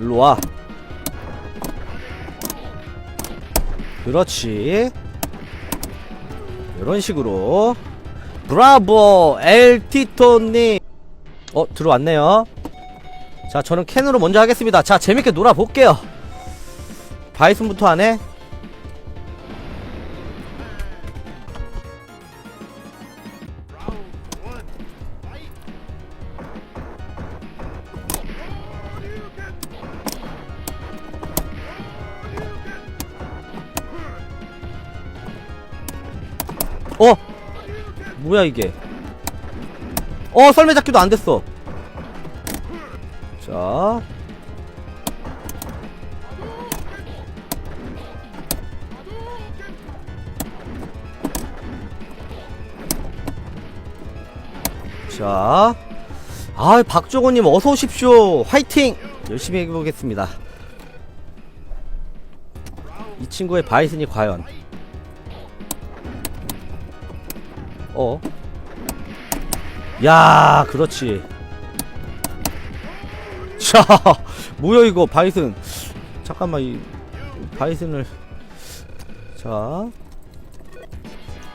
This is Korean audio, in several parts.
일로와. 그렇지. 이런 식으로. 브라보 엘티토님. 어 들어왔네요. 자 저는 캔으로 먼저 하겠습니다. 자 재밌게 놀아볼게요. 바이슨부터 하네 뭐야 이게 어 썰매 잡기도 안 됐어 자 자, 아, 박종호님 어서 오십시오. 화이팅! 열심히 해보겠습니다. 이 친구의 바이슨이 과연 어? 야, 그렇지. 자, 뭐야 이거 바이슨. 잠깐만 이 바이슨을 자,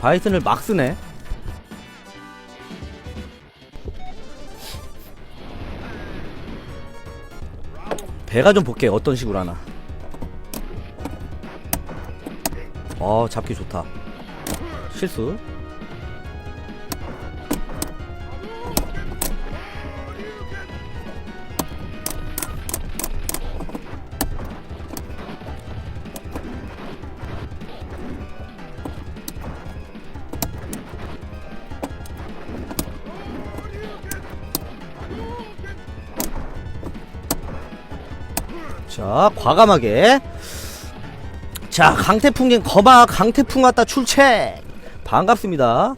바이슨을 막 쓰네. 배가 좀 볼게 어떤 식으로 하나. 어, 잡기 좋다. 실수. 자, 과감하게. 자, 강태풍님 거마 강태풍 왔다 출첵. 반갑습니다.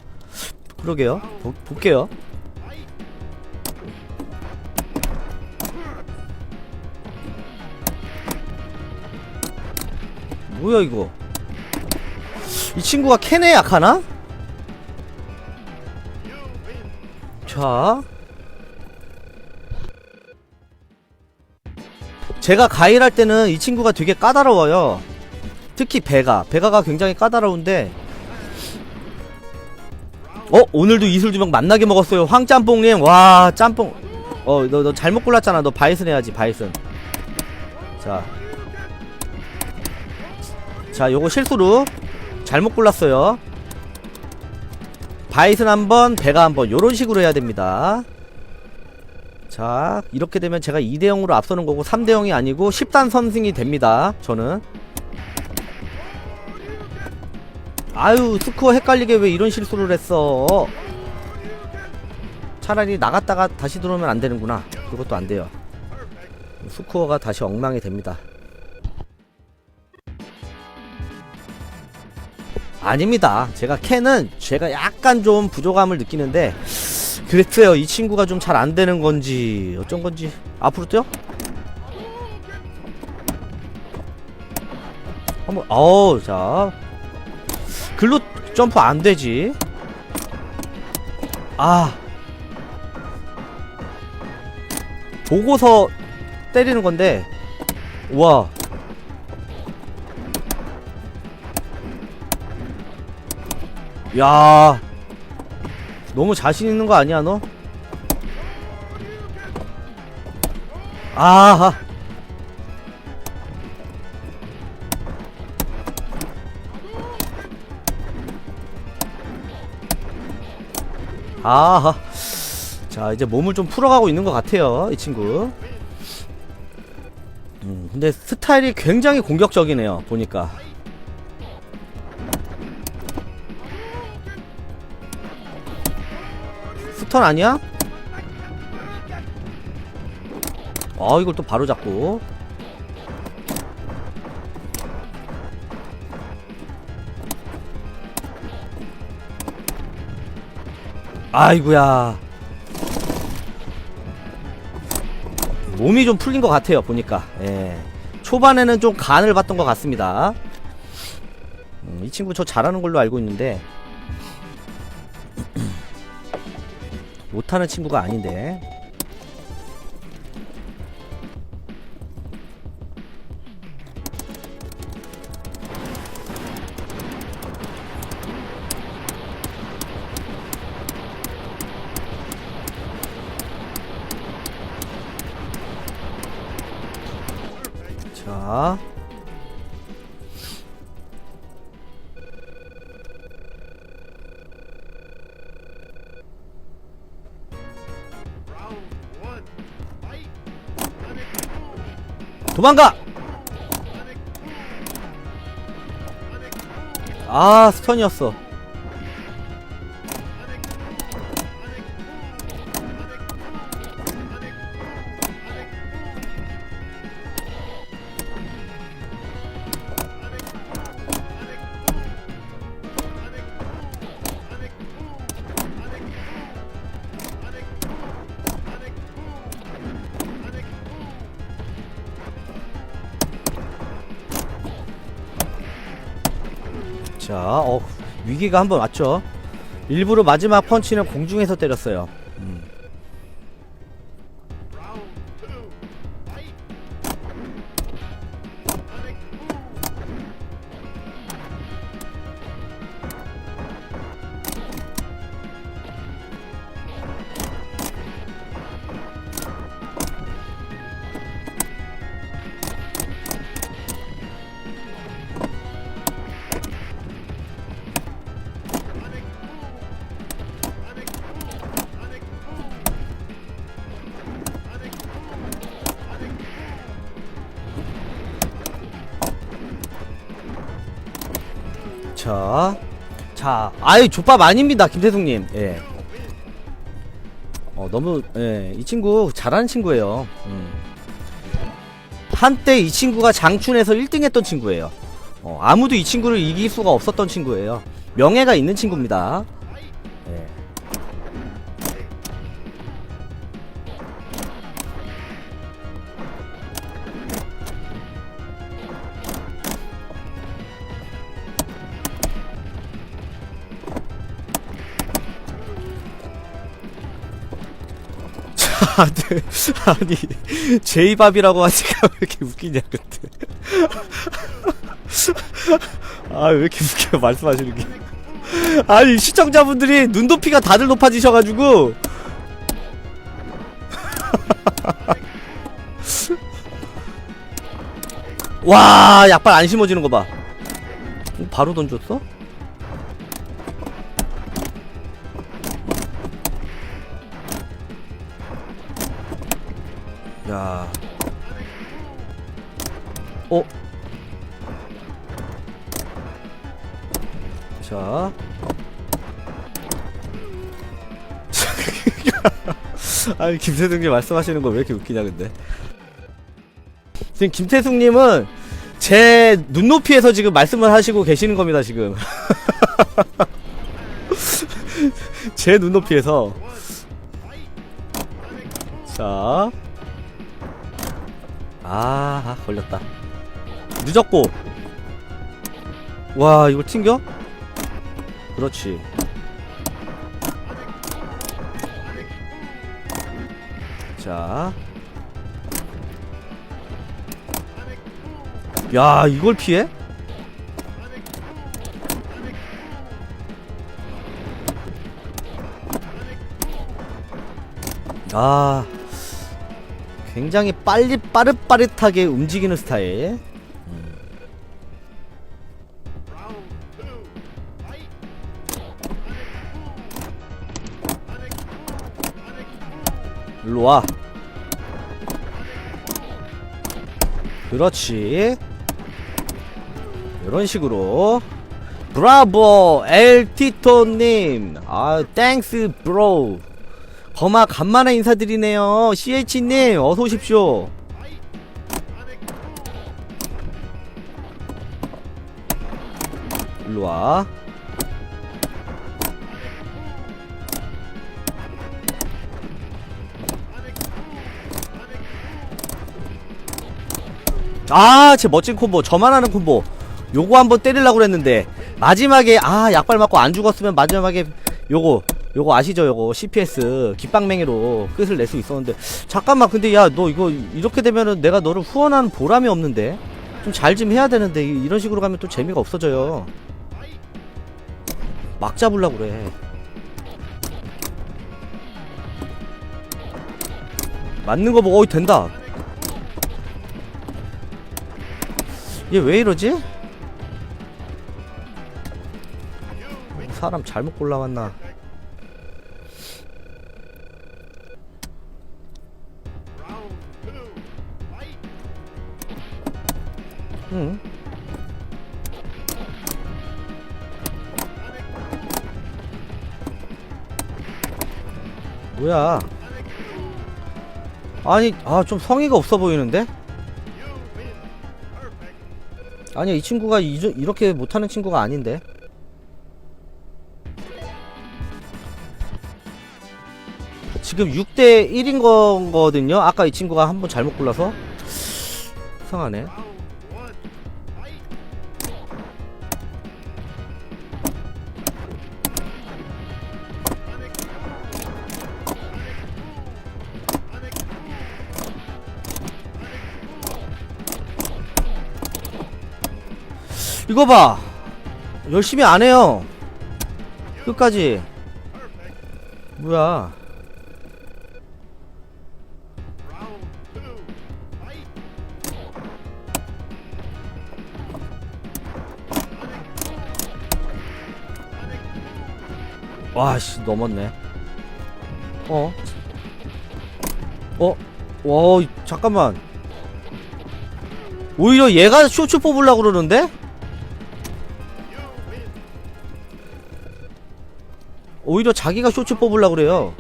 그러게요. 보, 볼게요. 뭐야 이거? 이 친구가 캔에 약하나? 자, 제가 가일할 때는 이 친구가 되게 까다로워요. 특히 배가. 배가가 굉장히 까다로운데. 어? 오늘도 이슬 주먹 만나게 먹었어요. 황짬뽕님. 와, 짬뽕. 어, 너, 너 잘못 골랐잖아. 너 바이슨 해야지, 바이슨. 자. 자, 요거 실수로 잘못 골랐어요. 바이슨 한 번, 배가 한 번. 요런 식으로 해야 됩니다. 자 이렇게 되면 제가 2대0으로 앞서는 거고 3대0이 아니고 10단 선승이 됩니다. 저는. 아유 스코어 헷갈리게 왜 이런 실수를 했어? 차라리 나갔다가 다시 들어오면 안 되는구나. 그것도 안 돼요. 스코어가 다시 엉망이 됩니다. 아닙니다. 제가 캔은 제가 약간 좀 부족함을 느끼는데 그랬어요. 이 친구가 좀 잘 안 되는 건지. 어쩐 건지. 앞으로 뛰어? 한번 어우 자. 글로 점프 안 되지. 아. 보고서 때리는 건데. 와. 야 너무 자신 있는 거 아니야 너? 아하. 아하. 자 이제 몸을 좀 풀어가고 있는 것 같아요 이 친구. 음 근데 스타일이 굉장히 공격적이네요 보니까 턴 아니야? 아 이걸 또 바로 잡고. 아이구야. 몸이 좀 풀린 것 같아요 보니까. 예. 초반에는 좀 간을 봤던 것 같습니다. 음, 이 친구 저 잘하는 걸로 알고 있는데 못하는 친구가 아닌데 도망가! 아, 스턴이었어. 자, 어, 위기가 한번 왔죠. 일부러 마지막 펀치는 공중에서 때렸어요. 음. 자, 자, 아이 족밥 아닙니다, 김태숙님. 예. 어 너무 예, 이 친구 잘하는 친구예요. 음. 한때 이 친구가 장춘에서 1등했던 친구예요. 어, 아무도 이 친구를 이길 수가 없었던 친구예요. 명예가 있는 친구입니다. 아, 네. 아니 제이밥이라고 하니까 왜 이렇게 웃기냐 근데 아 왜 이렇게 웃겨 말씀하시는 게 아니 시청자분들이 눈 높이가 다들 높아지셔가지고 와 약발 안 심어지는 거봐 어, 바로 던졌어? 야. 어? 자. 아니, 김태숙님 말씀하시는 거 왜 이렇게 웃기냐, 근데. 지금 김태숙님은 제 눈높이에서 지금 말씀을 하시고 계시는 겁니다, 지금. 제 눈높이에서. 자. 아, 걸렸다. 늦었고. 와, 이거 튕겨? 그렇지. 자. 야, 이걸 피해? 아. 굉장히 빨리 빠릇빠릇하게 움직이는 스타일. 음. 일로 와. 그렇지. 이런 식으로. 브라보 엘티토님. 아, 땡스 브로. 거마 간만에 인사드리네요. CH님 어서 오십시오. 일로 와. 아, 제 멋진 콤보. 저만 하는 콤보. 요거 한번 때리려고 그랬는데 마지막에 아, 약발 맞고 안 죽었으면 마지막에 요거 요거 아시죠? 요거 CPS 깃방맹이로 끝을 낼 수 있었는데. 잠깐만 근데 야 너 이거 이렇게 되면은 내가 너를 후원하는 보람이 없는데? 좀 잘좀 해야 되는데. 이- 이런 식으로 가면 또 재미가 없어져요. 막 잡으려고 그래. 맞는 거 보고 어이 된다. 얘 왜 이러지? 사람 잘못 골라왔나? 아니, 아, 좀 성의가 없어 보이는데? 아니야, 이 친구가 이, 이렇게 못하는 친구가 아닌데? 지금 6대 1인 거거든요? 아까 이 친구가 한 번 잘못 골라서? 이상하네. 이거 봐! 열심히 안 해요! 끝까지. 뭐야. 와씨 넘었네 어? 어? 와 이- 잠깐만 오히려 얘가 쇼츠 뽑으려고 그러는데? 오히려 자기가 쇼츠 뽑으려고 그래요.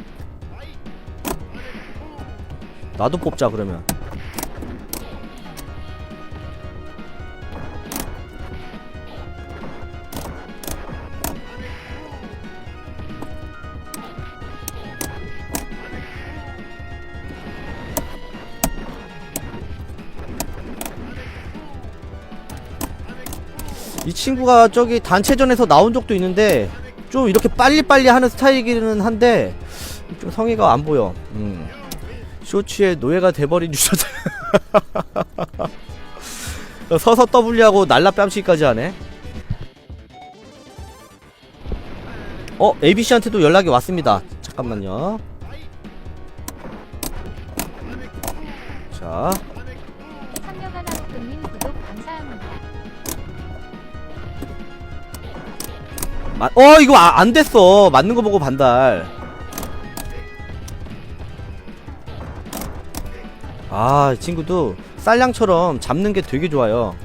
나도 뽑자 그러면. 이 친구가 저기 단체전에서 나온 적도 있는데 좀 이렇게 빨리빨리 하는 스타일이기는 한데 좀 성의가 안 보여. 음. 쇼츠의 노예가 돼버린 유저들. 서서 W하고 날라 뺨치기까지 하네. 어, ABC한테도 연락이 왔습니다. 잠깐만요. 자, 마, 어 이거 아, 안 됐어. 맞는 거 보고 반달. 아 이 친구도 쌀량처럼 잡는 게 되게 좋아요.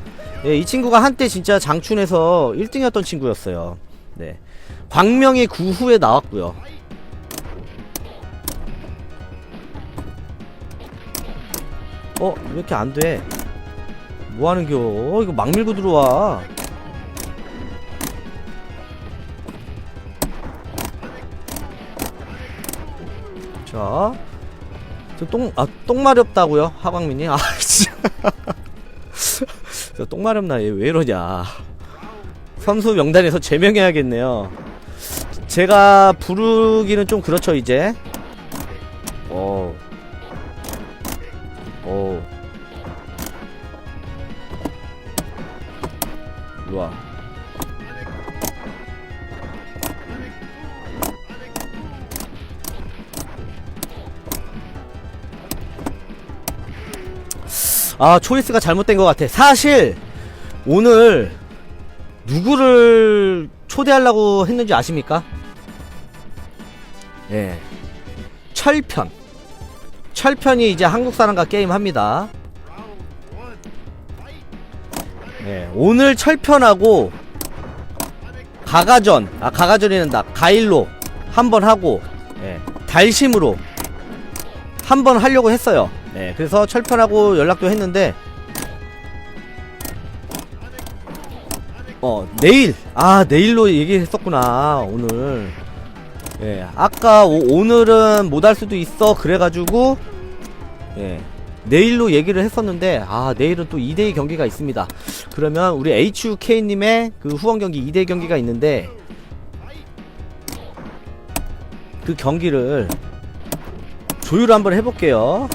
예, 이 친구가 한때 진짜 장춘에서 1등이었던 친구였어요. 네. 광명의 구후에 나왔고요. 어 왜 이렇게 안돼? 뭐하는겨? 어, 이거 막 밀고 들어와 자, 저 똥, 아, 똥 마렵다고요? 하광민이? 아, 진짜. 저 똥 마렵나, 얘 왜 이러냐. 선수 명단에서 제명해야겠네요. 제가 부르기는 좀 그렇죠, 이제. 어. 어. 일로와. 아 초이스가 잘못된 것 같아. 사실 오늘 누구를 초대하려고 했는지 아십니까? 예. 철편. 철편이 이제 한국 사람과 게임 합니다. 예 오늘 철편하고 가가전 아 가가전이란다. 가일로 한번 하고 예 달심으로 한번 하려고 했어요 네, 그래서 철편하고 연락도 했는데 어 내일. 아 내일로 얘기했었구나 오늘. 예 아까 오, 늘은 못 할 수도 있어 그래가지고 예 내일로 얘기를 했었는데 아 내일은 또 2대2 경기가 있습니다. 그러면 우리 HUK님의 그 후원 경기 2대2 경기가 있는데 그 경기를 조율 한번 해볼게요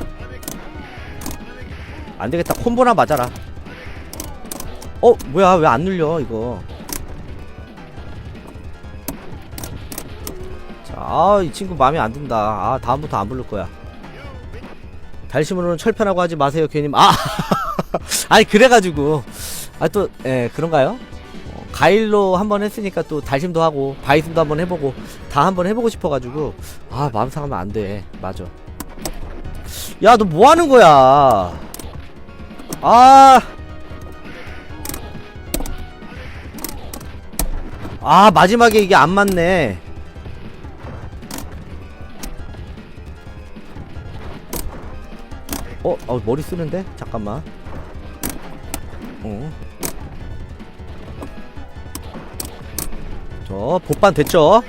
안되겠다. 콤보나 맞아라. 어 뭐야. 왜 안 눌려 이거? 자이 친구 마음에 안 든다. 아 다음부터 안 부를 거야. 달심으로는 철편하고 하지 마세요 괜히 아 아니 그래가지고. 아 또 예 그런가요? 어, 가일로 한번 했으니까 또 달심도 하고 바이슨도 한번 해보고 다 한번 해보고 싶어가지고. 아 마음 상하면 안 돼. 맞아. 야 너 뭐 하는 거야 아 아, 마지막에 이게 안 맞네. 어, 어, 머리 쓰는데? 잠깐만. 어. 저, 복반 됐죠?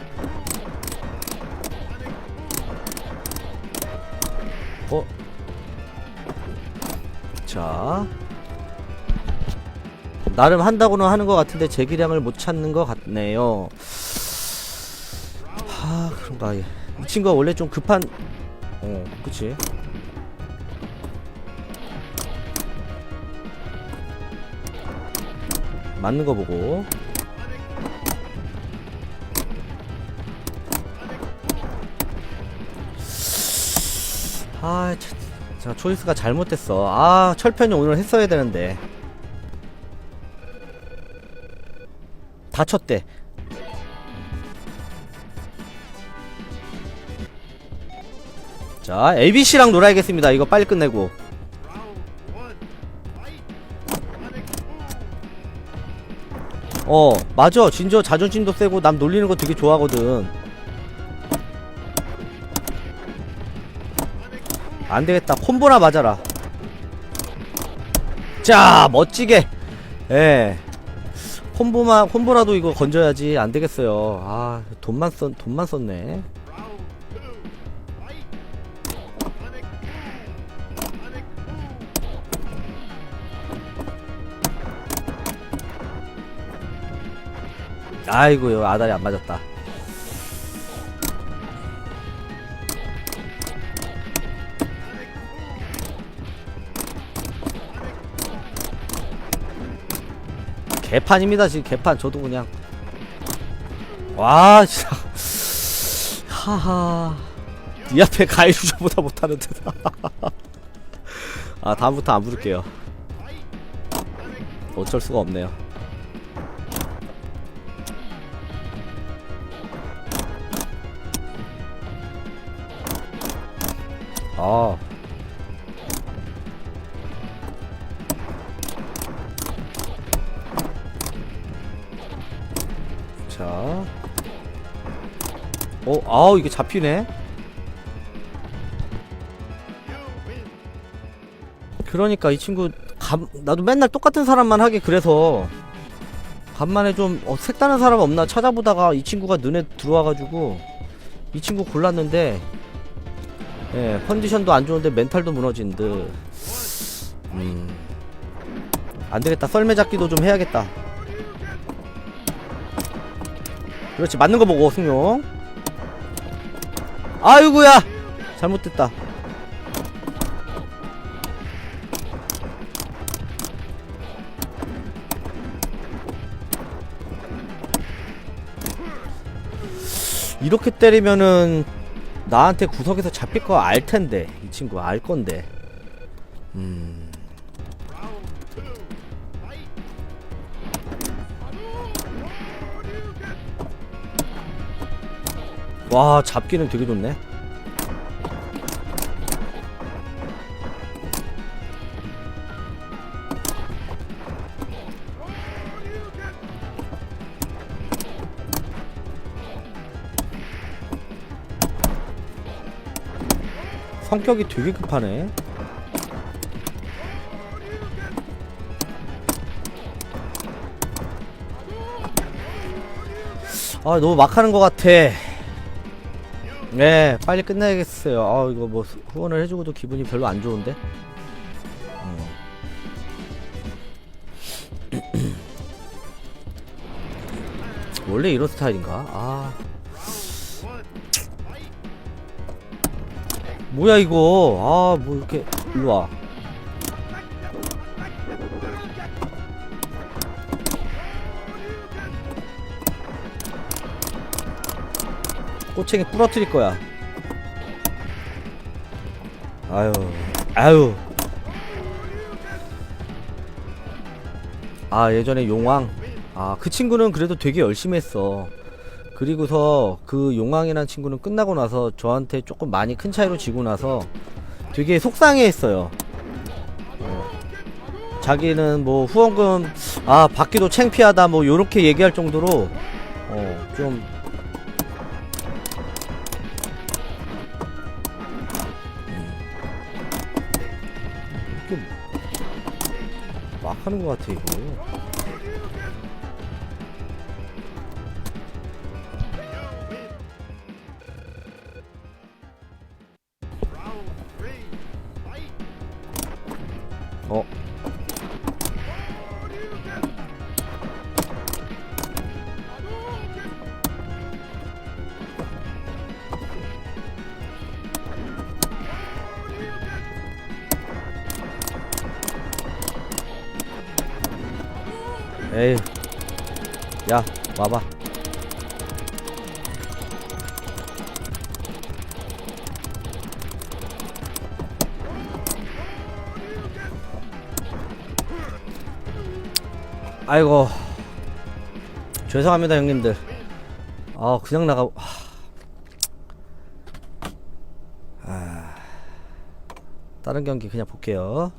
나름 한다고는 하는 것 같은데 재기량을 못 찾는 것 같네요. 하, 그런가. 이 친구가 원래 좀 급한, 어, 그치. 맞는 거 보고. 아, 참, 제가 초이스가 잘못됐어. 아, 철편이 오늘 했어야 되는데. 다쳤대. 자, ABC랑 놀아야겠습니다. 이거 빨리 끝내고. 어, 맞아. 진저 자존심도 세고 남 놀리는 거 되게 좋아하거든. 안 되겠다. 콤보나 맞아라. 자, 멋지게. 예. 콤보만 콤보라도 이거 건져야지 안 되겠어요. 아 돈만 썼 돈만 썼네. 아이고요 아다리 안 맞았다. 개판입니다 지금 개판. 저도 그냥. 와 진짜. 하하. 니 앞에 가이루저보다 못하는데 아 다음부터 안 부를게요. 어쩔 수가 없네요. 아 어, 아우, 이게 잡히네? 그러니까 이 친구, 감, 나도 맨날 똑같은 사람만 하게 그래서, 간만에 좀, 어, 색다른 사람 없나 찾아보다가 이 친구가 눈에 들어와가지고, 이 친구 골랐는데, 예, 컨디션도 안 좋은데 멘탈도 무너진 듯. 음. 안 되겠다. 썰매 잡기도 좀 해야겠다. 그렇지 맞는 거 보고 승용 아이고야. 잘못됐다. 이렇게 때리면은 나한테 구석에서 잡힐 거 알 텐데 이 친구. 알 건데. 음 와 잡기는 되게 좋네. 성격이 되게 급하네. 아 너무 막 하는 것 같아 네, 빨리 끝내야겠어요. 아, 이거 뭐 후- 후원을 해주고도 기분이 별로 안 좋은데. 어. 원래 이런 스타일인가? 아. 뭐야 이거? 아, 뭐 이렇게 일로 와. 꼬챙이 부러뜨릴 거야. 아유, 아유. 아 예전에 용왕 아 그 친구는 그래도 되게 열심히 했어 그리고서 그 용왕이라는 친구는 끝나고 나서 저한테 조금 많이 큰 차이로 지고 나서 되게 속상해 했어요 어, 자기는 뭐 후원금 아 받기도 창피하다 뭐 요렇게 얘기할 정도로 어좀 하는 것 같아 이거 에이 야 와봐. 아이고 죄송합니다 형님들. 아 그냥 나가 하... 아... 다른 경기 그냥 볼게요